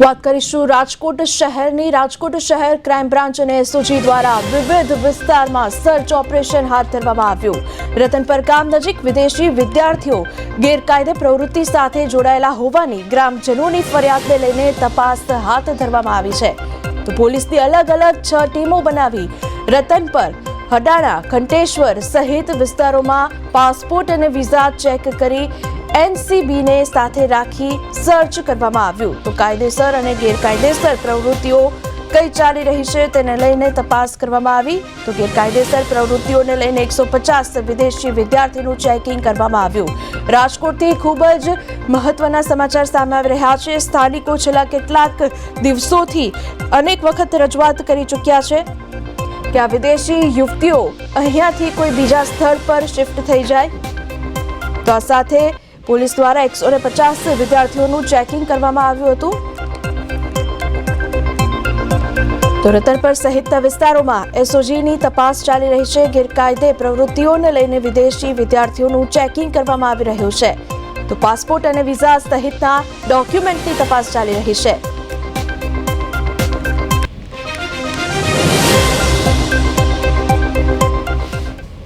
વાત કરીશું રાજકોટ શહેરની. રાજકોટ શહેર ક્રાઇમ બ્રાન્ચ અને એસઓજી દ્વારા વિવિધ વિસ્તારમાં સર્ચ ઓપરેશન હાથ ધરવામાં આવ્યું. રતનપર ગામ નજીક વિદેશી વિદ્યાર્થીઓ ગેરકાયદે પ્રવૃત્તિ સાથે જોડાયેલા હોવાની ગ્રામજનોની ફરિયાદને લઈને તપાસ હાથ ધરવામાં આવી છે. તો પોલીસની અલગ અલગ છ ટીમો બનાવી રતન પર હડાણા ઘંટેશ્વર સહિત વિસ્તારોમાં પાસપોર્ટ અને વિઝા ચેક કરી એનસીબીને સાથે રાખી સર્ચ કરવામાં આવ્યું. તો કાયદેસર અને ગેરકાયદેસર પ્રવૃત્તિઓ કઈ ચાલી રહી છે તેને લઈને તપાસ કરવામાં આવી. તો ગેરકાયદેસર પ્રવૃત્તિઓને લઈને એકસો પચાસ વિદેશી વિદ્યાર્થીનું ચેકિંગ કરવામાં આવ્યું. રાજકોટથી ખૂબ જ મહત્વના સમાચાર સામે આવી રહ્યા છે. સ્થાનિકો છેલ્લા કેટલાક દિવસોથી અનેક વખત રજૂઆત કરી ચૂક્યા છે. કે આ વિદેશી યુવતીઓ અહીંયાથી કોઈ બીજા સ્થળ પર શિફ્ટ થઈ જાય? તો આ સાથે પોલીસ દ્વારા એકસો ને પચાસ વિદ્યાર્થીઓનું ચેકિંગ કરવામાં આવ્યું હતું. તો રતનપર સહિતના વિસ્તારોમાં એસઓજીની તપાસ ચાલી રહી છે. ગેરકાયદે પ્રવૃત્તિઓને લઈને વિદેશી વિદ્યાર્થીઓનું ચેકિંગ કરવામાં આવી રહ્યું છે. તો પાસપોર્ટ અને વિઝા સહિતના ડોક્યુમેન્ટની તપાસ ચાલી રહી છે.